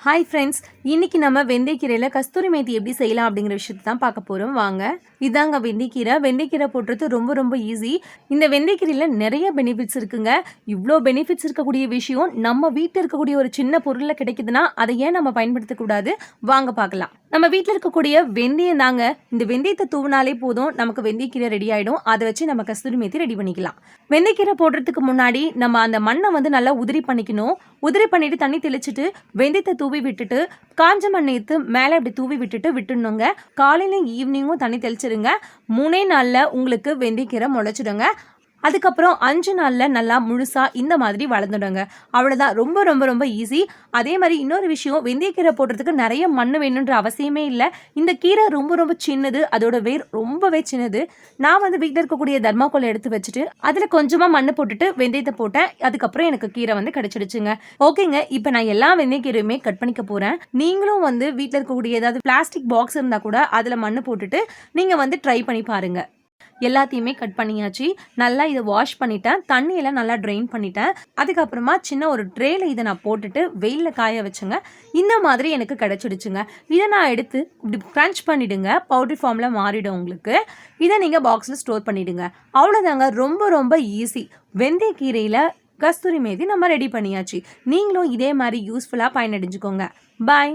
Hi friends இன்னைக்கு நம்ம வெந்தயக்கீரையில் கஸ்தூரி மேத்தி எப்படி செய்யலாம் அப்படிங்கிற விஷயத்தை தான் பார்க்க போகிறோம் வாங்க இதாங்க வெந்தயக்கீரை. வெந்தயக்கீரை போடுறது ரொம்ப ரொம்ப ஈஸி இந்த வெந்தயக்கீரையில் நிறைய பெனிஃபிட்ஸ் இருக்குங்க. இவ்வளோ பெனிஃபிட்ஸ் இருக்கக்கூடிய விஷயம் நம்ம வீட்டில் இருக்கக்கூடிய ஒரு சின்ன பொருளில் கிடைக்குதுன்னா அதை ஏன் நம்ம பயன்படுத்தக்கூடாது? வாங்க பார்க்கலாம். நம்ம வீட்டில் இருக்கக்கூடிய வெந்தயம் தாங்க. இந்த வெந்தயத்தை தூவினாலே போதும் நமக்கு வெந்தயக்கீரை ரெடி ஆகிடும் அதை வச்சு நம்ம கஸ்தூரி மேத்தி ரெடி பண்ணிக்கலாம். வெந்தயக்கீரை போடுறதுக்கு முன்னாடி நம்ம அந்த மண்ணை வந்து நல்லா உதிரி பண்ணிக்கணும். உதிரி பண்ணிட்டு தண்ணி தெளிச்சுட்டு வெந்தயத்தை தூவி விட்டுட்டு காஞ்ச மண்ணை எடுத்து மேலே அப்படி தூவி விட்டுட்டு விட்டுணுங்க காலையிலும் ஈவினிங்கும் தண்ணி தெளிச்சிடுங்க மூணே நாளில் உங்களுக்கு வெந்தயக்கீரை முளைச்சிடுங்க. அதுக்கப்புறம் அஞ்சு நாளில் நல்லா முழுசாக இந்த மாதிரி வளர்ந்துடுங்க. அவ்வளோதான் ரொம்ப ரொம்ப ரொம்ப ஈஸி அதே மாதிரி இன்னொரு விஷயம் வெந்தயக்கீரை போடுறதுக்கு நிறைய மண் வேணுன்ற அவசியமே இல்லை. இந்த கீரை ரொம்ப ரொம்ப சின்னது அதோட வேர் ரொம்பவே சின்னது. நான் வந்து வீட்டில் இருக்கக்கூடிய தர்மாக்கோலை எடுத்து வச்சுட்டு அதில் கொஞ்சமாக மண் போட்டுட்டு வெந்தயத்தை போட்டேன். அதுக்கப்புறம் எனக்கு கீரை வந்து கிடச்சிடுச்சுங்க. ஓகேங்க. இப்போ நான் எல்லா வெந்தயக்கீரையுமே கட் பண்ணிக்க போகிறேன் நீங்களும் வந்து வீட்டில் இருக்கக்கூடிய ஏதாவது பிளாஸ்டிக் பாக்ஸ் இருந்தால் கூட அதில் மண் போட்டுட்டு நீங்கள் வந்து ட்ரை பண்ணி பாருங்கள் எல்லாத்தையுமே கட் பண்ணியாச்சு. நல்லா இதை வாஷ் பண்ணிட்டேன். தண்ணியெல்லாம் நல்லா ட்ரெயின் பண்ணிட்டேன். அதுக்கப்புறமா சின்ன ஒரு ட்ரேல இதை நான் போட்டுட்டு வெயிலில் காய வச்சுங்க. இந்த மாதிரி எனக்கு கிடச்சிடுச்சுங்க. இதை நான் எடுத்து இப்படி க்ரன்ச் பண்ணிவிடுங்க பவுட்ரி ஃபார்மில் மாறிடும் உங்களுக்கு. இதை நீங்கள் பாக்ஸில் ஸ்டோர் பண்ணிவிடுங்க அவ்வளோதாங்க ரொம்ப ரொம்ப ஈஸி வெந்தயக்கீரையில் கஸ்தூரி மேதி நம்ம ரெடி பண்ணியாச்சு. நீங்களும் இதே மாதிரி யூஸ்ஃபுல்லாக பயனடைஞ்சுக்கோங்க. பாய்